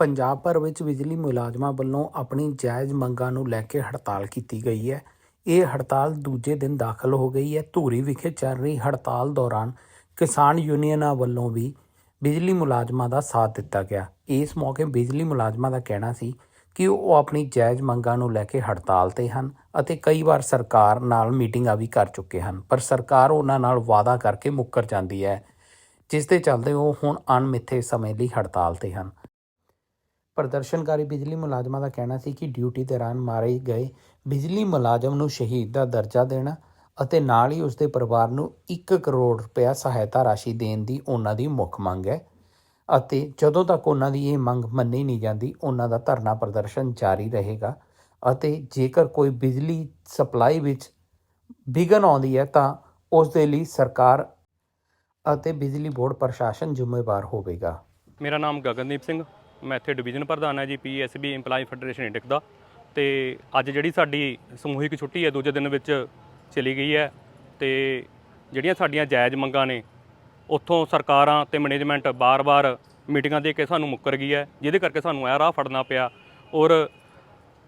ਪੰਜਾਬ ਭਰ ਵਿੱਚ ਬਿਜਲੀ ਮੁਲਾਜ਼ਮਾਂ ਵੱਲੋਂ ਆਪਣੀ ਜਾਇਜ਼ ਮੰਗਾਂ ਨੂੰ ਲੈ ਕੇ ਹੜਤਾਲ ਕੀਤੀ ਗਈ ਹੈ। ਇਹ ਹੜਤਾਲ ਦੂਜੇ ਦਿਨ ਦਾਖਲ ਹੋ ਗਈ ਹੈ। ਧੂਰੀ ਵਿਖੇ ਚੱਲ ਰਹੀ ਹੜਤਾਲ ਦੌਰਾਨ ਕਿਸਾਨ ਯੂਨੀਅਨਾਂ ਵੱਲੋਂ ਵੀ ਬਿਜਲੀ ਮੁਲਾਜ਼ਮਾਂ ਦਾ ਸਾਥ ਦਿੱਤਾ ਗਿਆ। ਇਸ ਮੌਕੇ ਬਿਜਲੀ ਮੁਲਾਜ਼ਮਾਂ ਦਾ ਕਹਿਣਾ ਸੀ ਕਿ ਉਹ ਆਪਣੀ ਜਾਇਜ਼ ਮੰਗਾਂ ਨੂੰ ਲੈ ਕੇ ਹੜਤਾਲ ਤੇ ਹਨ ਅਤੇ ਕਈ ਵਾਰ ਸਰਕਾਰ ਨਾਲ ਮੀਟਿੰਗਾਂ ਵੀ ਕਰ ਚੁੱਕੇ ਹਨ, ਪਰ ਸਰਕਾਰ ਉਹਨਾਂ ਨਾਲ ਵਾਅਦਾ ਕਰਕੇ ਮੁੱਕਰ ਜਾਂਦੀ ਹੈ, ਜਿਸ ਦੇ ਚੱਲਦੇ ਉਹ ਹੁਣ ਅਣਮਿੱਥੇ ਸਮੇਂ ਲਈ ਹੜਤਾਲ ਤੇ ਹਨ। ਪ੍ਰਦਰਸ਼ਨਕਾਰੀ ਬਿਜਲੀ ਮੁਲਾਜ਼ਮਾਂ ਦਾ ਕਹਿਣਾ ਸੀ ਕਿ ਡਿਊਟੀ ਦੌਰਾਨ ਮਾਰੇ ਗਏ ਬਿਜਲੀ ਮੁਲਾਜ਼ਮ ਨੂੰ ਸ਼ਹੀਦ ਦਾ ਦਰਜਾ ਦੇਣਾ ਅਤੇ ਨਾਲ ਹੀ ਉਸਦੇ ਪਰਿਵਾਰ ਨੂੰ 1 ਕਰੋੜ ਰੁਪਇਆ ਸਹਾਇਤਾ ਰਾਸ਼ੀ ਦੇਣ ਦੀ ਉਹਨਾਂ ਦੀ ਮੁੱਖ ਮੰਗ ਹੈ ਅਤੇ ਜਦੋਂ ਤੱਕ ਉਹਨਾਂ ਦੀ ਇਹ ਮੰਗ ਮੰਨੀ ਨਹੀਂ ਜਾਂਦੀ, ਉਹਨਾਂ ਦਾ ਧਰਨਾ ਪ੍ਰਦਰਸ਼ਨ ਜਾਰੀ ਰਹੇਗਾ ਅਤੇ ਜੇਕਰ ਕੋਈ ਬਿਜਲੀ ਸਪਲਾਈ ਵਿੱਚ ਵਿਘਨ ਆਉਂਦੀ ਹੈ ਤਾਂ ਉਸ ਦੇ ਲਈ ਸਰਕਾਰ ਅਤੇ ਬਿਜਲੀ ਬੋਰਡ ਪ੍ਰਸ਼ਾਸਨ ਜ਼ਿੰਮੇਵਾਰ ਹੋਵੇਗਾ। ਮੇਰਾ ਨਾਮ ਗਗਨਦੀਪ ਸਿੰਘ। ਮੈਂ ਇੱਥੇ ਡਿਵੀਜ਼ਨ ਪ੍ਰਧਾਨ ਹਾਂ ਜੀ ਪੀਐਸਬੀ EMPLOYE ਫੈਡਰੇਸ਼ਨ ਇੰਡਿਕ ਦਾ। ਤੇ ਅੱਜ ਜਿਹੜੀ ਸਾਡੀ ਸਮੂਹਿਕ ਛੁੱਟੀ ਹੈ, ਦੂਜੇ ਦਿਨ ਵਿੱਚ ਚਲੀ ਗਈ ਹੈ। ਤੇ ਜਿਹੜੀਆਂ ਸਾਡੀਆਂ ਜਾਇਜ਼ ਮੰਗਾਂ ਨੇ, ਉੱਥੋਂ ਸਰਕਾਰਾਂ ਤੇ ਮੈਨੇਜਮੈਂਟ ਬਾਰ-ਬਾਰ ਮੀਟਿੰਗਾਂ ਦੇ ਕੇ ਸਾਨੂੰ ਮੁੱਕਰ ਗਈ ਹੈ। ਜਿਹਦੇ ਕਰਕੇ ਸਾਨੂੰ ਇਹ ਰਾਹ ਫੜਨਾ ਪਿਆ। ਔਰ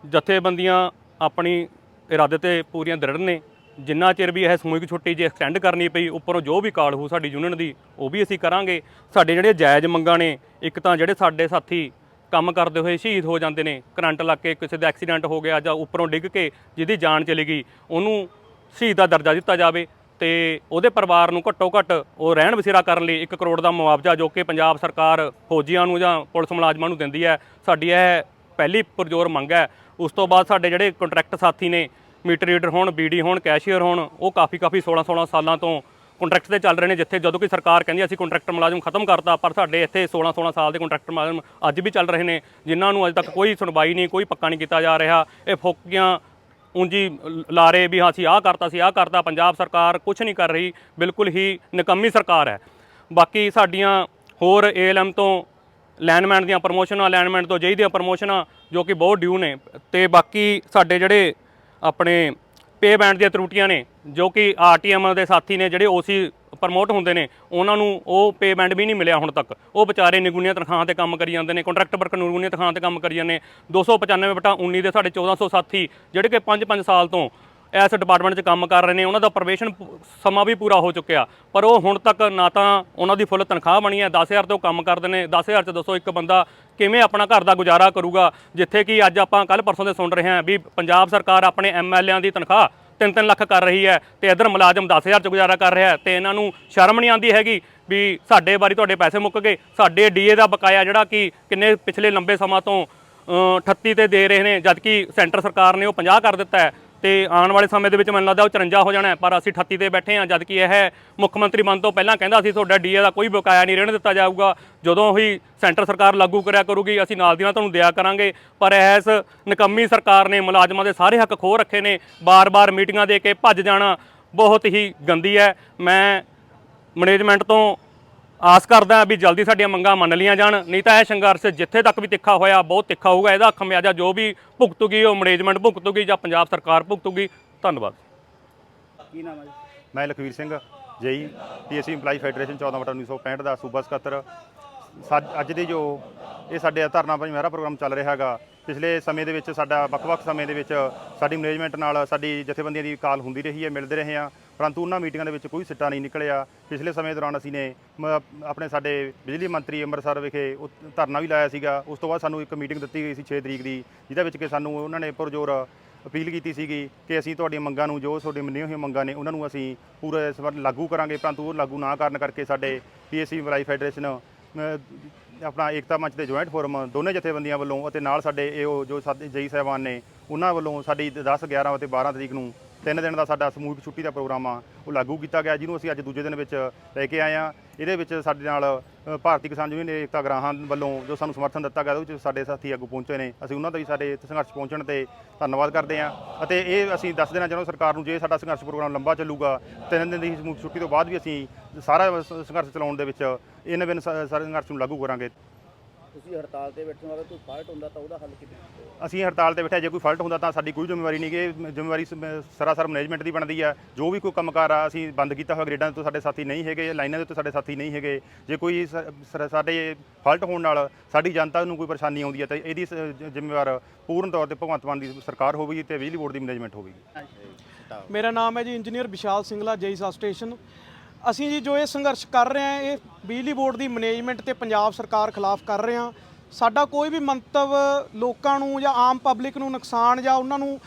ਜਥੇਬੰਦੀਆਂ ਆਪਣੀ ਇਰਾਦੇ ਤੇ ਪੂਰੀਆਂ ਦ੍ਰਿੜ ਨੇ। ਜਿੰਨਾ ਚਿਰ ਵੀ ਇਹ ਸਮੂਹਿਕ ਛੁੱਟੀ ਜੇ ਐਕਸਟੈਂਡ ਕਰਨੀ ਪਈ, ਉੱਪਰੋਂ ਜੋ ਵੀ ਕਾਲ ਹੋ ਸਾਡੀ ਯੂਨੀਅਨ ਦੀ, ਉਹ ਵੀ ਅਸੀਂ ਕਰਾਂਗੇ। ਸਾਡੇ ਜਿਹੜੇ ਜਾਇਜ਼ ਮੰਗਾਂ ਨੇ, ਇੱਕ ਤਾਂ ਜਿਹੜੇ ਸਾਡੇ ਸਾਥੀ ਕੰਮ ਕਰਦੇ ਹੋਏ ਸ਼ਹੀਦ ਹੋ ਜਾਂਦੇ ਨੇ, ਕਰੰਟ ਲੱਗ ਕੇ ਕਿਸੇ ਦਾ ਐਕਸੀਡੈਂਟ ਹੋ ਗਿਆ ਜਾਂ ਉੱਪਰੋਂ ਡਿੱਗ ਕੇ ਜਿਹਦੀ ਜਾਨ ਚਲੀ ਗਈ, ਉਹਨੂੰ ਸ਼ਹੀਦ ਦਾ ਦਰਜਾ ਦਿੱਤਾ ਜਾਵੇ ਤੇ ਉਹਦੇ ਪਰਿਵਾਰ ਨੂੰ ਘੱਟੋ ਘੱਟ ਉਹ ਰਹਿਣ ਵਸੇਰਾ ਕਰਨ ਲਈ 1 ਕਰੋੜ ਦਾ ਮੁਆਵਜ਼ਾ ਜੋ ਕਿ ਪੰਜਾਬ ਸਰਕਾਰ ਫੌਜੀਆਂ ਨੂੰ ਜਾਂ ਪੁਲਿਸ ਮੁਲਾਜ਼ਮਾਂ ਨੂੰ ਦਿੰਦੀ ਹੈ। ਸਾਡੀ ਇਹ ਪਹਿਲੀ ਪੁਰਜੋਰ ਮੰਗ ਹੈ। ਉਸ ਤੋਂ ਬਾਅਦ ਸਾਡੇ ਜਿਹੜੇ ਕੰਟਰੈਕਟ ਸਾਥੀ ਨੇ ਮੀਟਰ ਰੀਡਰ ਹੋਣ ਬੀਡੀ ਹੋਣ ਕੈਸ਼ੀਅਰ ਹੋਣ, ਉਹ ਕਾਫੀ ਕਾਫੀ 16 16 ਸਾਲਾਂ ਤੋਂ ਕੰਟਰੈਕਟ ਤੇ ਚੱਲ ਰਹੇ ਨੇ, ਜਿੱਥੇ ਜਦੋਂ ਕਿ ਸਰਕਾਰ ਕਹਿੰਦੀ ਅਸੀਂ ਕੰਟਰੈਕਟਰ ਮੁਲਾਜ਼ਮ ਖਤਮ ਕਰਤਾ, ਪਰ ਸਾਡੇ ਇੱਥੇ 16 16 ਸਾਲ ਦੇ ਕੰਟਰੈਕਟਰ ਮੁਲਾਜ਼ਮ ਅੱਜ ਵੀ ਚੱਲ ਰਹੇ ਨੇ, ਜਿਨ੍ਹਾਂ ਨੂੰ ਅੱਜ ਤੱਕ ਕੋਈ ਸੁਣਵਾਈ ਨਹੀਂ, ਕੋਈ ਪੱਕਾ ਨਹੀਂ ਕੀਤਾ ਜਾ ਰਿਹਾ। ਇਹ ਫੋਕੀਆਂ ਉਂਜੀ ਲਾਰੇ ਵੀ ਹਾਂ, ਅਸੀਂ ਆਹ ਕਰਤਾ ਸੀ ਆਹ ਕਰਤਾ, ਪੰਜਾਬ ਸਰਕਾਰ ਕੁਝ ਨਹੀਂ ਕਰ ਰਹੀ, ਬਿਲਕੁਲ ਹੀ ਨਿਕੰਮੀ ਸਰਕਾਰ ਹੈ। ਬਾਕੀ ਸਾਡੀਆਂ ਹੋਰ ਏਐਲਐਮ ਤੋਂ ਲੈਂਡਮੈਨ ਦੀਆਂ ਪ੍ਰਮੋਸ਼ਨਾਂ, ਲੈਂਡਮੈਨ ਤੋਂ ਜਈ ਦੀਆਂ ਪ੍ਰਮੋਸ਼ਨਾਂ ਜੋ ਕਿ ਬਹੁਤ ਡਿਊ ਨੇ, ਤੇ ਬਾਕੀ ਸਾਡੇ ਜਿਹੜੇ ਆਪਣੇ ਪੇ ਬੈਂਡ ਦੀਆਂ ਤਰੁੱਟੀਆਂ ਨੇ, ਜੋ ਕਿ ਆਰਟੀਐਮ ਦੇ ਸਾਥੀ ਨੇ, ਜਿਹੜੇ ਓਸੀ ਪ੍ਰਮੋਟ ਹੁੰਦੇ ਨੇ, ਉਹਨਾਂ ਨੂੰ ਉਹ ਪੇ ਵੀ ਨਹੀਂ ਮਿਲਿਆ ਹੁਣ ਤੱਕ। ਉਹ ਵਿਚਾਰੇ ਨਿਗੁਣੀਆਂ ਤਨਖਾਹਾਂ ਤੇ ਕੰਮ ਕਰੀ ਜਾਂਦੇ ਨੇ ਕੰਟਰੈਕਟ ਵਰਕਰ ਨਿਗੁਣੀਆਂ ਤਨਖਾਹਾਂ ਤੇ ਕੰਮ ਕਰੀ ਜਾਂਦੇ ਨੇ। 295 ਬਟਾ 19 ਦੇ ਸਾਡੇ 1400 ਸਾਥੀ, ਜਿਹੜੇ ਕਿ 5-5 ਸਾਲ ਤੋਂ ਇਸ ਡਿਪਾਰਟਮੈਂਟ 'ਚ ਕੰਮ ਕਰ ਰਹੇ ਨੇ ਉਹਨਾਂ ਦਾ ਪ੍ਰਵੇਸ਼ਨ ਸਮਾਂ ਵੀ ਪੂਰਾ ਹੋ ਚੁੱਕਿਆ। ਪਰ ਉਹ ਹੁਣ ਤੱਕ ਨਾ ਤਾਂ ਉਹਨਾਂ ਦੀ ਫੁੱਲ ਤਨਖਾਹ ਬਣੀ ਹੈ 10000 ਤੋਂ ਕੰਮ ਕਰਦੇ ਨੇ। 10000 'ਚ ਦੱਸੋ ਇੱਕ ਬੰਦਾ ਕਿਵੇਂ ਆਪਣਾ ਘਰ ਦਾ ਗੁਜ਼ਾਰਾ ਕਰੂਗਾ ਜਿੱਥੇ ਕਿ ਅੱਜ ਆਪਾਂ ਕੱਲ ਪਰਸੋਂ ਦੇ ਸੁਣ ਰਹੇ ਹਾਂ ਵੀ ਪੰਜਾਬ ਸਰਕਾਰ ਆਪਣੇ ਐਮਐਲਏਆਂ ਦੀ ਤਨਖਾਹ 3-3 ਲੱਖ ਕਰ ਰਹੀ ਹੈ ਤੇ ਇਧਰ ਮੁਲਾਜ਼ਮ 10000 ਚ ਗੁਜ਼ਾਰਾ ਕਰ ਰਿਹਾ ਹੈ ਤੇ ਇਹਨਾਂ ਨੂੰ ਸ਼ਰਮ ਨਹੀਂ ਆਉਂਦੀ ਹੈਗੀ ਵੀ ਸਾਡੇ ਵਾਰੀ ਤੁਹਾਡੇ ਪੈਸੇ ਮੁੱਕ ਗਏ ਸਾਡੇ ਡੀਏ ਦਾ ਬਕਾਇਆ ਜਿਹੜਾ ਕਿ ਕਿੰਨੇ ਪਿਛਲੇ ਲੰਬੇ ਸਮਾਂ ਤੋਂ ਅ, 38 ਤੇ ਦੇ ਰਹੇ ਨੇ ਜਦਕਿ ਸੈਂਟਰ ਸਰਕਾਰ ਨੇ ਉਹ 50 ਕਰ ਦਿੱਤਾ ਹੈ। ਤੇ ਆਉਣ ਵਾਲੇ ਸਮੇਂ ਦੇ ਵਿੱਚ ਮੈਨੂੰ ਲੱਗਦਾ ਉਹ 54 ਹੋ ਜਾਣਾ ਪਰ ਅਸੀਂ 38 ਤੇ ਬੈਠੇ ਹਾਂ ਜਦ ਕਿ ਇਹ ਮੁੱਖ ਮੰਤਰੀ ਬਣ ਤੋਂ ਪਹਿਲਾਂ ਕਹਿੰਦਾ ਸੀ ਤੁਹਾਡਾ ਡੀਏ ਦਾ ਕੋਈ ਬਕਾਇਆ ਨਹੀਂ ਰਹਿਣ ਦਿੱਤਾ ਜਾਊਗਾ। ਜਦੋਂ ਹੀ ਸੈਂਟਰ ਸਰਕਾਰ ਲਾਗੂ ਕਰਿਆ ਕਰੂਗੀ, ਅਸੀਂ ਨਾਲ ਦੀ ਨਾਲ ਤੁਹਾਨੂੰ ਦਿਆ ਕਰਾਂਗੇ। ਪਰ ਇਸ ਨਿਕੰਮੀ ਸਰਕਾਰ ਨੇ ਮੁਲਾਜ਼ਮਾਂ ਦੇ ਸਾਰੇ ਹੱਕ ਖੋਹ ਰੱਖੇ ਨੇ। ਬਾਰ-ਬਾਰ ਮੀਟਿੰਗਾਂ ਦੇ ਕੇ ਭੱਜ ਜਾਣਾ ਬਹੁਤ ਹੀ ਗੰਦੀ ਹੈ। ਮੈਂ ਮੈਨੇਜਮੈਂਟ ਤੋਂ ਆਸ ਕਰਦਾ ਵੀ ਜਲਦੀ ਸਾਡੀਆਂ ਮੰਗਾਂ ਮੰਨ ਲੀਆਂ ਜਾਣ ਨਹੀਂ ਤਾਂ ਇਹ ਸੰਘਰਸ਼ ਜਿੱਥੇ ਤੱਕ ਵੀ ਤਿੱਖਾ ਹੋਇਆ ਬਹੁਤ ਤਿੱਖਾ ਹੋਊਗਾ ਇਹਦਾ ਖਮਿਆਜਾ ਜੋ ਵੀ ਭੁਗਤੂਗੀ ਉਹ ਮੈਨੇਜਮੈਂਟ ਭੁਗਤੂਗੀ ਜਾਂ ਪੰਜਾਬ ਸਰਕਾਰ ਭੁਗਤੂਗੀ। ਧੰਨਵਾਦ। ਕੀ ਨਾਮ ਹੈ ਜੀ? ਮੈਂ Lakhvir Singh JE PSC EMPLOYE federation 14 ਬਟਾ 1965 ਦਾ ਸੂਬਾ ਸਕੱਤਰ। ਸਾ- ਅੱਜ ਦੀ ਜੋ ਇਹ ਸਾਡੇ ਧਰਨਾ ਭਾਈ ਮਹਿਰਾ ਪ੍ਰੋਗਰਾਮ ਚੱਲ ਰਿਹਾ ਹੈਗਾ, ਪਿਛਲੇ ਸਮੇਂ ਦੇ ਵਿੱਚ ਸਾਡਾ, ਵੱਖ-ਵੱਖ ਸਮੇਂ ਦੇ ਵਿੱਚ ਸਾਡੀ ਮੈਨੇਜਮੈਂਟ ਨਾਲ ਸਾਡੀ ਜਥੇਬੰਦੀਆਂ ਦੀ ਕਾਲ ਹੁੰਦੀ ਰਹੀ ਹੈ, ਮਿਲਦੇ ਰਹੇ ਹਾਂ। ਪਰੰਤੂ ਉਹਨਾਂ ਮੀਟਿੰਗਾਂ ਦੇ ਵਿੱਚ ਕੋਈ ਸਿੱਟਾ ਨਹੀਂ ਨਿਕਲਿਆ। ਪਿਛਲੇ ਸਮੇਂ ਦੌਰਾਨ ਅਸੀਂ ਨੇ ਮ- ਆਪਣੇ ਸਾਡੇ ਬਿਜਲੀ ਮੰਤਰੀ ਅੰਮ੍ਰਿਤਸਰ ਵਿਖੇ ਉਹ ਧਰਨਾ ਵੀ ਲਾਇਆ ਸੀਗਾ। ਉਸ ਤੋਂ ਬਾਅਦ ਸਾਨੂੰ ਇੱਕ ਮੀਟਿੰਗ ਦਿੱਤੀ ਗਈ ਸੀ 6 ਤਰੀਕ ਦੀ, ਜਿਹਦੇ ਵਿੱਚ ਕਿ ਸਾਨੂੰ ਉਹਨਾਂ ਨੇ ਪੁਰਜੋਰ ਅਪੀਲ ਕੀਤੀ ਸੀਗੀ ਕਿ ਅਸੀਂ ਤੁਹਾਡੀਆਂ ਮੰਗਾਂ ਨੂੰ, ਜੋ ਤੁਹਾਡੇ ਮੰਨੀਆਂ ਹੋਈਆਂ ਮੰਗਾਂ ਨੇ, ਉਹਨਾਂ ਨੂੰ ਅਸੀਂ ਪੂਰਾ ਇਸ ਵਾਰ ਲਾਗੂ ਕਰਾਂਗੇ। ਪਰੰਤੂ ਉਹ ਲਾਗੂ ਨਾ ਕਰਨ ਕਰਕੇ ਸਾਡੇ ਪੀਐਸਸੀ ਮਲਾਈ ਫੈਡਰੇਸ਼ਨ ਆਪਣਾ ਏਕਤਾ ਮੰਚ ਦੇ ਜੁਆਇੰਟ ਫੋਰਮ ਦੋਨੇ ਜਥੇਬੰਦੀਆਂ ਵੱਲੋਂ ਅਤੇ ਨਾਲ ਸਾਡੇ ਏਓ ਜੋ ਸਾਡੇ ਜਈ ਸਾਹਿਬਾਨ ਨੇ, ਉਹਨਾਂ ਵੱਲੋਂ ਸਾਡੀ 10 11 ਅਤੇ 12 ਤਰੀਕ ਨੂੰ ਤਿੰਨ ਦਿਨ ਦਾ ਸਾਡਾ ਸਮੂਹਿਕ ਛੁੱਟੀ ਦਾ ਪ੍ਰੋਗਰਾਮ ਆ, ਉਹ ਲਾਗੂ ਕੀਤਾ ਗਿਆ, ਜਿਹਨੂੰ ਅਸੀਂ ਅੱਜ ਦੂਜੇ ਦਿਨ ਵਿੱਚ ਲੈ ਕੇ ਆਏ ਆ ਇਹਦੇ ਵਿੱਚ ਸਾਡੇ ਨਾਲ ਭਾਰਤੀ ਕਿਸਾਨ ਯੂਨੀਅਨ ਏਕਤਾ ਗ੍ਰਾਹਾਂ ਵੱਲੋਂ ਜੋ ਸਾਨੂੰ ਸਮਰਥਨ ਦਿੱਤਾ ਗਿਆ, ਉਹਦੇ ਵਿੱਚ ਸਾਡੇ ਸਾਥੀ ਆਗੂ ਪਹੁੰਚੇ ਨੇ। ਅਸੀਂ ਉਹਨਾਂ ਦਾ ਵੀ ਸਾਡੇ ਸੰਘਰਸ਼ ਪਹੁੰਚਣ ਤੇ ਧੰਨਵਾਦ ਕਰਦੇ ਹਾਂ। ਅਤੇ ਇਹ ਅਸੀਂ ਦੱਸ ਦੇਣਾ ਚਾਹੁੰਦੇ ਸਰਕਾਰ ਨੂੰ ਜੇ ਸਾਡਾ ਸੰਘਰਸ਼ ਪ੍ਰੋਗਰਾਮ ਲੰਬਾ ਚੱਲੂਗਾ, ਤਿੰਨ ਦਿਨ ਦੀ ਸਮੂਹਿਕ ਛੁੱਟੀ ਤੋਂ ਬਾਅਦ ਵੀ ਅਸੀਂ ਸਾਰਾ ਸੰਘਰਸ਼ ਚਲਾਉਣ ਦੇ ਵਿੱਚ ਇਹਨਾਂ ਬਿਨ ਸਾਰੇ ਸੰਘਰਸ਼ ਨੂੰ ਲਾਗੂ ਕਰਾਂਗੇ। ਤੁਸੀਂ ਹੜਤਾਲ ਤੇ ਬੈਠੇ ਹੋ ਅਗਰ ਕੋਈ ਫਾਲਟ ਹੁੰਦਾ ਤਾਂ ਉਹਦਾ ਹੱਲ ਕਿਵੇਂ ਅਸੀਂ ਹੜਤਾਲ ਤੇ ਬੈਠੇ ਜੇ ਕੋਈ ਫਾਲਟ ਹੁੰਦਾ ਤਾਂ ਸਾਡੀ ਕੋਈ ਜ਼ਿੰਮੇਵਾਰੀ ਨਹੀਂ ਕਿ ਜ਼ਿੰਮੇਵਾਰੀ ਸ- ਸਰਾਸਰ ਮੈਨੇਜਮੈਂਟ ਦੀ ਬਣਦੀ ਆ। ਜੋ ਵੀ ਕੋਈ ਕੰਮਕਾਰ ਆ ਅਸੀਂ ਬੰਦ ਕੀਤਾ ਹੋਇਆ ਗ੍ਰੇਡਾਂ ਤੋਂ ਸਾਡੇ ਸਾਥੀ ਨਹੀਂ ਹੈਗੇ ਲਾਈਨਾਂ ਦੇ ਉੱਤੇ ਸਾਡੇ ਸਾਥੀ ਨਹੀਂ ਹੈਗੇ। ਜੇ ਕੋਈ ਸ- ਸਰ- ਸਾਡੇ ਫਾਲਟ ਹੋਣ ਨਾਲ ਸਾਡੀ ਜਨਤਾ ਨੂੰ ਕੋਈ ਪਰੇਸ਼ਾਨੀ ਆਉਂਦੀ ਹੈ ਤਾਂ ਇਹਦੀ ਸ- ਜ- ਜ਼ਿੰਮੇਵਾਰ ਪੂਰਨ ਤੌਰ ਤੇ ਭਗਵੰਤ ਮਾਨ ਦੀ ਸਰਕਾਰ ਹੋਵੇਗੀ ਤੇ ਬਿਜਲੀ ਬੋਰਡ ਦੀ ਮੈਨੇਜਮੈਂਟ ਹੋਵੇਗੀ। ਮੇਰਾ ਨਾਮ ਹੈ ਜੀ engineer Vishal Singla JE sub station. ਅਸੀਂ ਜੀ ਜੋ ਇਹ ਸੰਘਰਸ਼ ਕਰ ਰਹੇ ਹਾਂ, ਇਹ ਬਿਜਲੀ ਬੋਰਡ ਦੀ ਮੈਨੇਜਮੈਂਟ ਤੇ ਪੰਜਾਬ ਸਰਕਾਰ ਖਿਲਾਫ ਕਰ ਰਹੇ ਹਾਂ। ਸਾਡਾ ਕੋਈ ਵੀ ਮੰਤਵ ਲੋਕਾਂ ਨੂੰ ਜਾਂ ਆਮ ਪਬਲਿਕ ਨੂੰ ਨੁਕਸਾਨ ਜਾਂ ਉਹਨਾਂ ਨੂੰ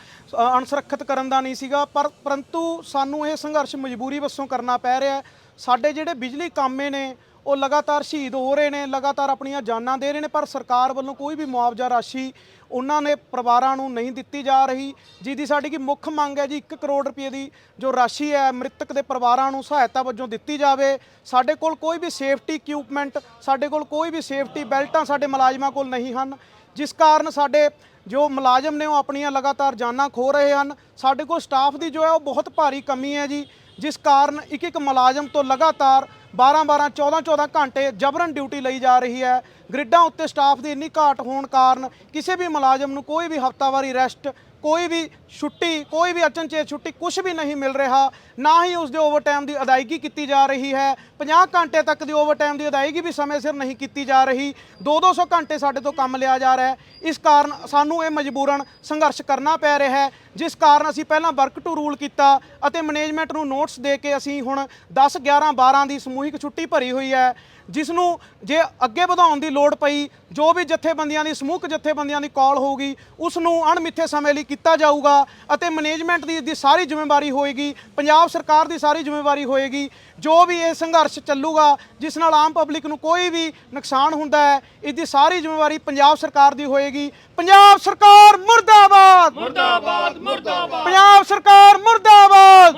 ਅਣਸੁਰੱਖਿਅਤ ਕਰਨ ਦਾ ਨਹੀਂ ਸੀਗਾ, ਪਰ ਪਰੰਤੂ ਸਾਨੂੰ ਇਹ ਸੰਘਰਸ਼ ਮਜਬੂਰੀ ਵੱਸੋਂ ਕਰਨਾ ਪੈ ਰਿਹਾ ਸਾਡੇ ਜਿਹੜੇ ਬਿਜਲੀ ਕਾਮੇ ਨੇ ਉਹ ਲਗਾਤਾਰ ਸ਼ਹੀਦ ਹੋ ਰਹੇ ਨੇ, ਲਗਾਤਾਰ ਆਪਣੀਆਂ ਜਾਨਾਂ ਦੇ ਰਹੇ ਨੇ, ਪਰ ਸਰਕਾਰ ਵੱਲੋਂ ਕੋਈ ਵੀ ਮੁਆਵਜ਼ਾ ਰਾਸ਼ੀ ਉਹਨਾਂ ਨੇ ਪਰਿਵਾਰਾਂ ਨੂੰ ਨਹੀਂ ਦਿੱਤੀ ਜਾ ਰਹੀ, ਜਿਹਦੀ ਸਾਡੀ ਕੀ ਮੁੱਖ ਮੰਗ ਹੈ ਜੀ 1 ਕਰੋੜ ਰੁਪਏ ਦੀ ਜੋ ਰਾਸ਼ੀ ਹੈ, ਮ੍ਰਿਤਕ ਦੇ ਪਰਿਵਾਰਾਂ ਨੂੰ ਸਹਾਇਤਾ ਵਜੋਂ ਦਿੱਤੀ ਜਾਵੇ। ਸਾਡੇ ਕੋਲ ਕੋਈ ਵੀ ਸੇਫਟੀ ਇਕਵਿਪਮੈਂਟ ਸਾਡੇ ਕੋਲ ਕੋਈ ਵੀ ਸੇਫਟੀ ਬੈਲਟਾਂ ਸਾਡੇ ਮੁਲਾਜ਼ਮਾਂ ਕੋਲ ਨਹੀਂ ਹਨ। ਜਿਸ ਕਾਰਨ ਸਾਡੇ ਜੋ ਮੁਲਾਜ਼ਮ ਨੇ ਉਹ ਆਪਣੀਆਂ ਲਗਾਤਾਰ ਜਾਨਾਂ ਖੋ ਰਹੇ ਹਨ। ਸਾਡੇ ਕੋਲ ਸਟਾਫ ਦੀ ਜੋ ਹੈ ਉਹ ਬਹੁਤ ਭਾਰੀ ਕਮੀ ਹੈ ਜੀ, ਜਿਸ ਕਾਰਨ ਇੱਕ ਇੱਕ ਮੁਲਾਜ਼ਮ ਤੋਂ ਲਗਾਤਾਰ 12 12 14 14 ਘੰਟੇ ਜਬਰਨ ਡਿਊਟੀ ਲਈ ਜਾ ਰਹੀ ਹੈ। ਗ੍ਰਿਡਾਂ ਉੱਤੇ ਸਟਾਫ ਦੀ ਇੰਨੀ ਘਾਟ ਹੋਣ ਕਾਰਨ ਕਿਸੇ ਵੀ ਮੁਲਾਜ਼ਮ ਨੂੰ ਕੋਈ ਵੀ ਹਫਤਾਵਾਰੀ ਰੈਸਟ ਕੋਈ ਵੀ ਛੁੱਟੀ, ਕੋਈ ਵੀ ਅਚਨਚੇਤ ਛੁੱਟੀ ਕੁਝ ਵੀ ਨਹੀਂ ਮਿਲ ਰਿਹਾ, ਨਾ ਹੀ ਉਸ ਦੇ ਓਵਰਟਾਈਮ ਦੀ ਅਦਾਇਗੀ ਕੀਤੀ ਜਾ ਰਹੀ ਹੈ। 50 ਘੰਟੇ ਤੱਕ ਦੀ ਓਵਰਟਾਈਮ ਦੀ ਅਦਾਇਗੀ ਵੀ ਸਮੇਂ ਸਿਰ ਨਹੀਂ ਕੀਤੀ ਜਾ ਰਹੀ। 2-200 ਘੰਟੇ ਸਾਡੇ ਤੋਂ ਕੰਮ ਲਿਆ ਜਾ ਰਿਹਾ ਇਸ ਕਾਰਨ ਸਾਨੂੰ ਇਹ ਮਜਬੂਰਨ ਸੰਘਰਸ਼ ਕਰਨਾ ਪੈ ਰਿਹਾ ਹੈ, ਜਿਸ ਕਾਰਨ ਅਸੀਂ ਪਹਿਲਾਂ ਵਰਕ ਟੂ ਰੂਲ ਕੀਤਾ ਅਤੇ ਮੈਨੇਜਮੈਂਟ ਨੂੰ ਨੋਟਿਸ ਦੇ ਕੇ ਅਸੀਂ ਹੁਣ 10 11 12 ਦੀ ਸਮੂਹਿਕ ਛੁੱਟੀ ਭਰੀ ਹੋਈ ਹੈ। ਜਿਸ ਨੂੰ ਜੇ ਅੱਗੇ ਵਧਾਉਣ ਦੀ ਲੋੜ ਪਈ ਜੋ ਵੀ ਜਥੇਬੰਦੀਆਂ ਦੀ ਸਮੂਹਕ ਜਥੇਬੰਦੀਆਂ ਦੀ ਕਾਲ ਹੋਊਗੀ ਉਸ ਨੂੰ ਅਣਮਿੱਥੇ ਸਮੇਂ ਲਈ ਕੀਤਾ ਜਾਊਗਾ ਅਤੇ ਮੈਨੇਜਮੈਂਟ ਦੀ ਦੀ ਸਾਰੀ ਜ਼ਿੰਮੇਵਾਰੀ ਹੋਏਗੀ ਪੰਜਾਬ ਸਰਕਾਰ ਦੀ ਸਾਰੀ ਜ਼ਿੰਮੇਵਾਰੀ ਹੋਏਗੀ ਜੋ ਵੀ ਇਹ ਸੰਘਰਸ਼ ਚੱਲੂਗਾ ਜਿਸ ਨਾਲ ਆਮ ਪਬਲਿਕ ਨੂੰ ਕੋਈ ਵੀ ਨੁਕਸਾਨ ਹੁੰਦਾ ਹੈ ਇਸ ਦੀ ਸਾਰੀ ਜ਼ਿੰਮੇਵਾਰੀ ਪੰਜਾਬ ਸਰਕਾਰ ਦੀ ਹੋਏਗੀ। ਪੰਜਾਬ ਸਰਕਾਰ ਮੁਰਦਾਬਾਦ! ਮੁਰਦਾਬਾਦ ਮੁਰਦਾਬਾਦ! ਪੰਜਾਬ ਸਰਕਾਰ ਮੁਰਦਾਬਾਦ!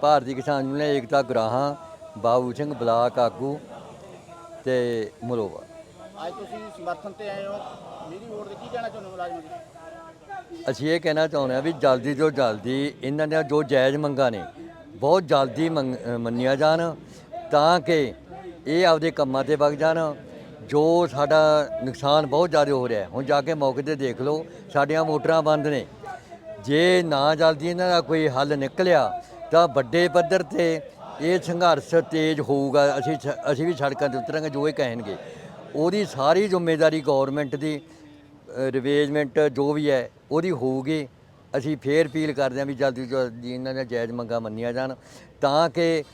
ਭਾਰਤੀ ਕਿਸਾਨ ਯੂਨੀਅਨ ਏਕਤਾ ਗਰਾਹਾਂ ਬਾਬੂ ਸਿੰਘ ਬਲਾਕ ਆਗੂ ਤੇ ਮਲੋਵਾ ਅੱਜ ਤੁਸੀਂ ਸਮਰਥਨ ਤੇ ਆਏ ਹੋ। ਬਿਜਲੀ ਬੋਰਡ ਦੇ ਕੀ ਕਹਿਣਾ ਚਾਹੁੰਦੇ ਹੋ ਮੁਲਾਜ਼ਮਾਂ ਦੀ? ਅਸੀਂ ਇਹ ਕਹਿਣਾ ਚਾਹੁੰਦੇ ਹਾਂ ਵੀ ਜਲਦੀ ਤੋਂ ਜਲਦੀ ਇਹਨਾਂ ਦੀਆਂ ਜੋ ਜਾਇਜ਼ ਮੰਗਾਂ ਨੇ ਬਹੁਤ ਜਲਦੀ ਮੰਗ- ਅ, ਮੰਨੀਆਂ ਜਾਣ ਤਾਂ ਕਿ ਇਹ ਆਪਦੇ ਕੰਮਾਂ ਤੇ ਵਗ ਜਾਣ। ਜੋ ਸਾਡਾ ਨੁਕਸਾਨ ਬਹੁਤ ਜ਼ਿਆਦਾ ਹੋ ਰਿਹਾ ਹੈ। ਹੁਣ ਜਾ ਕੇ ਮੌਕੇ ਤੇ ਦੇਖ ਲਓ ਸਾਡੀਆਂ ਮੋਟਰਾਂ ਬੰਦ ਨੇ। ਜੇ ਨਾ ਜਲਦੀ ਇਹਨਾਂ ਦਾ ਕੋਈ ਹੱਲ ਨਿਕਲਿਆ ਤਾਂ ਵੱਡੇ ਪੱਧਰ ਤੇ ਇਹ ਸੰਘਰਸ਼ ਤੇਜ਼ ਹੋਊਗਾ, ਅਸੀਂ ਸ- ਅਸੀਂ ਵੀ ਸੜਕਾਂ ਤੇ ਉਤਰਾਂਗੇ, ਜੋ ਇਹ ਕਹਿਣਗੇ। ਉਹਦੀ ਸਾਰੀ ਜ਼ਿੰਮੇਵਾਰੀ ਗਵਰਨਮੈਂਟ ਦੀ ਰਿਵੇਜਮੈਂਟ ਜੋ ਵੀ ਹੈ, ਉਹਦੀ ਹੋਊਗੀ। ਅਸੀਂ ਫੇਰ ਅਪੀਲ ਕਰਦੇ ਹਾਂ ਵੀ ਜਲਦੀ ਤੋਂ ਜਲਦੀ ਇਹਨਾਂ ਦੀਆਂ ਜਾਇਜ਼ ਮੰਗਾਂ ਮੰਨੀਆਂ ਜਾਣ, ਤਾਂ ਕਿ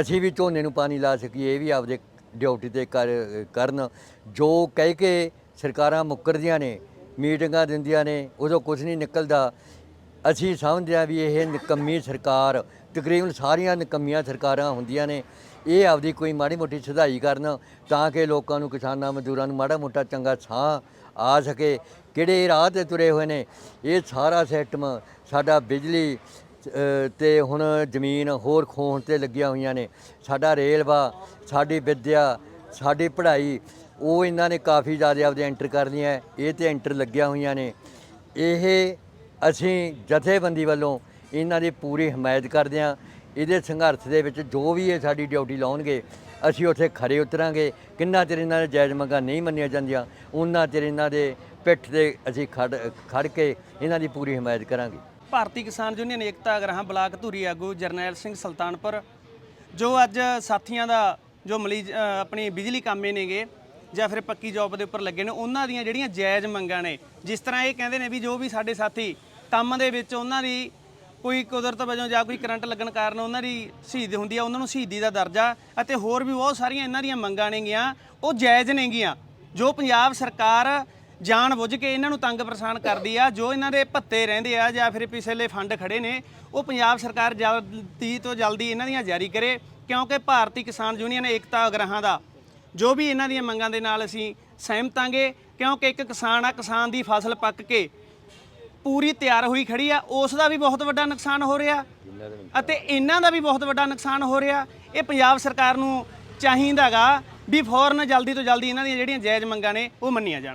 ਅਸੀਂ ਵੀ ਝੋਨੇ ਨੂੰ ਪਾਣੀ ਲਾ ਸਕੀਏ, ਇਹ ਵੀ ਆਪਦੇ ਡਿਊਟੀ ਤੇ ਕਰ, ਕਰਨ। ਜੋ ਕਹਿ ਕੇ ਸਰਕਾਰਾਂ ਮੁੱਕਰਦੀਆਂ ਨੇ, ਮੀਟਿੰਗਾਂ ਦਿੰਦੀਆਂ ਨੇ, ਉਦੋਂ ਕੁਝ ਨਹੀਂ ਨਿਕਲਦਾ। ਅਸੀਂ ਸਮਝਦੇ ਹਾਂ ਵੀ ਇਹ ਨਿਕੰਮੀ ਸਰਕਾਰ ਤਕਰੀਬਨ ਸਾਰੀਆਂ ਨਕਮੀਆਂ ਸਰਕਾਰਾਂ ਹੁੰਦੀਆਂ ਨੇ ਇਹ ਆਪਦੀ ਕੋਈ ਮਾੜੀ ਮੋਟੀ ਸੁਧਾਈ ਕਰਨ ਤਾਂ ਕਿ ਲੋਕਾਂ ਨੂੰ ਕਿਸਾਨਾਂ ਮਜ਼ਦੂਰਾਂ ਨੂੰ ਮਾੜਾ ਮੋਟਾ ਚੰਗਾ ਸਾਹ ਆ ਸਕੇ। ਕਿਹੜੇ ਰਾਹ ਤੇ ਤੁਰੇ ਹੋਏ ਨੇ? ਇਹ ਸਾਰਾ ਸਿਸਟਮ ਸਾਡਾ ਬਿਜਲੀ ਅ, ਤੇ ਹੁਣ ਜ਼ਮੀਨ ਹੋਰ ਖੋਣ ਤੇ ਲੱਗੀਆਂ ਹੋਈਆਂ ਨੇ। ਸਾਡਾ ਰੇਲਵਾ ਸਾਡੀ ਵਿੱਦਿਆ ਸਾਡੀ ਪੜ੍ਹਾਈ ਉਹ ਇਹਨਾਂ ਨੇ ਕਾਫੀ ਜ਼ਿਆਦਾ ਆਪਦੇ ਐਂਟਰ ਕਰ ਲਈਆਂ। ਇਹ ਤੇ ਐਂਟਰ ਲੱਗੀਆਂ ਹੋਈਆਂ ਨੇ। ਇਹ ਅਸੀਂ ਜਥੇਬੰਦੀ ਵੱਲੋਂ ਇਹਨਾਂ ਦੀ ਪੂਰੀ ਹਮਾਇਤ ਕਰਦੇ ਹਾਂ। ਇਹਦੇ ਸੰਘਰਸ਼ ਦੇ ਵਿੱਚ ਜੋ ਵੀ ਇਹ ਸਾਡੀ ਡਿਊਟੀ ਲਾਉਣਗੇ, ਅਸੀਂ ਉੱਥੇ ਖਰੇ ਉਤਰਾਂਗੇ। ਕਿੰਨਾ ਚਿਰ ਇਹਨਾਂ ਦੇ ਜਾਇਜ਼ ਮੰਗਾਂ ਨਹੀਂ ਮੰਨੀਆਂ ਜਾਂਦੀਆਂ ਉਹਨਾਂ ਚਿਰ ਇਹਨਾਂ ਦੇ ਪਿੱਠ ਤੇ ਅਸੀਂ ਖੜ ਖੜ ਕੇ ਇਹਨਾਂ ਦੀ ਪੂਰੀ ਹਮਾਇਤ ਕਰਾਂਗੇ। ਭਾਰਤੀ ਕਿਸਾਨ ਯੂਨੀਅਨ ਏਕਤਾ ਗ੍ਰਾਹਾਂ ਬਲਾਕ ਧੂਰੀ ਆਗੂ ਜਰਨੈਲ ਸਿੰਘ ਸੁਲਤਾਨਪੁਰ, ਜੋ ਅੱਜ ਸਾਥੀਆਂ ਦਾ ਜੋ ਮਲੀ ਆਪਣੀ ਬਿਜਲੀ ਕਾਮੇ ਨੇਗੇ ਜਾਂ ਫਿਰ ਪੱਕੀ ਜੌਬ ਦੇ ਉੱਪਰ ਲੱਗੇ ਨੇ, ਉਹਨਾਂ ਦੀਆਂ ਜਿਹੜੀਆਂ ਜਾਇਜ਼ ਮੰਗਾਂ ਨੇ, ਜਿਸ ਤਰ੍ਹਾਂ ਇਹ ਕਹਿੰਦੇ ਨੇ ਵੀ ਜੋ ਵੀ ਸਾਡੇ ਸਾਥੀ ਕੰਮ ਦੇ ਵਿੱਚ ਉਹਨਾਂ ਦੀ ਕੋਈ ਕੁਦਰਤ ਵਜੋਂ ਜਾਂ ਕੋਈ ਕਰੰਟ ਲੱਗਣ ਕਾਰਨ ਉਹਨਾਂ ਦੀ ਸ਼ਹੀਦ ਹੁੰਦੀ ਆ, ਉਹਨਾਂ ਨੂੰ ਸ਼ਹੀਦੀ ਦਾ ਦਰਜਾ ਅਤੇ ਹੋਰ ਵੀ ਬਹੁਤ ਸਾਰੀਆਂ ਇਹਨਾਂ ਦੀਆਂ ਮੰਗਾਂ ਨੇਗੀਆਂ, ਉਹ ਜਾਇਜ਼ ਨੇਗੀਆਂ, ਜੋ ਪੰਜਾਬ ਸਰਕਾਰ ਜਾਣ ਬੁੱਝ ਕੇ ਇਹਨਾਂ ਨੂੰ ਤੰਗ ਪਰੇਸ਼ਾਨ ਕਰਦੀ ਆ, ਜੋ ਇਹਨਾਂ ਦੇ ਭੱਤੇ ਰਹਿੰਦੇ ਆ ਜਾਂ ਫਿਰ ਪਿਛਲੇ ਫੰਡ ਖੜੇ ਨੇ, ਉਹ ਪੰਜਾਬ ਸਰਕਾਰ ਜਲਦੀ ਤੋਂ ਜਲਦੀ ਇਹਨਾਂ ਦੀਆਂ ਜਾਰੀ ਕਰੇ, ਕਿਉਂਕਿ ਭਾਰਤੀ ਕਿਸਾਨ ਯੂਨੀਅਨ ਏਕਤਾ ਅਗਰਾਹਾਂ ਦਾ, ਜੋ ਵੀ ਇਹਨਾਂ ਦੀਆਂ ਮੰਗਾਂ ਦੇ ਨਾਲ ਅਸੀਂ ਸਹਿਮਤਾਂਗੇ ਕਿਉਂਕਿ ਇੱਕ ਕਿਸਾਨ ਆ, ਕਿਸਾਨ ਦੀ ਫਸਲ ਪੱਕ ਕੇ ਪੂਰੀ ਤਿਆਰ ਹੋਈ ਖੜੀ ਆ, ਉਸ ਦਾ ਵੀ ਬਹੁਤ ਵੱਡਾ ਨੁਕਸਾਨ ਹੋ ਰਿਹਾ ਅਤੇ ਇਹਨਾਂ ਦਾ ਵੀ ਬਹੁਤ ਵੱਡਾ ਨੁਕਸਾਨ ਹੋ ਰਿਹਾ। ਇਹ ਪੰਜਾਬ ਸਰਕਾਰ ਨੂੰ ਚਾਹੀਦਾਗਾ ਵੀ ਫੌਰਨ ਜਲਦੀ ਤੋਂ ਜਲਦੀ ਇਹਨਾਂ ਦੀਆਂ ਜਿਹੜੀਆਂ ਜਾਇਜ਼ ਮੰਗਾਂ ਨੇ, ਉਹ ਮੰਨੀਆਂ ਜਾਣ।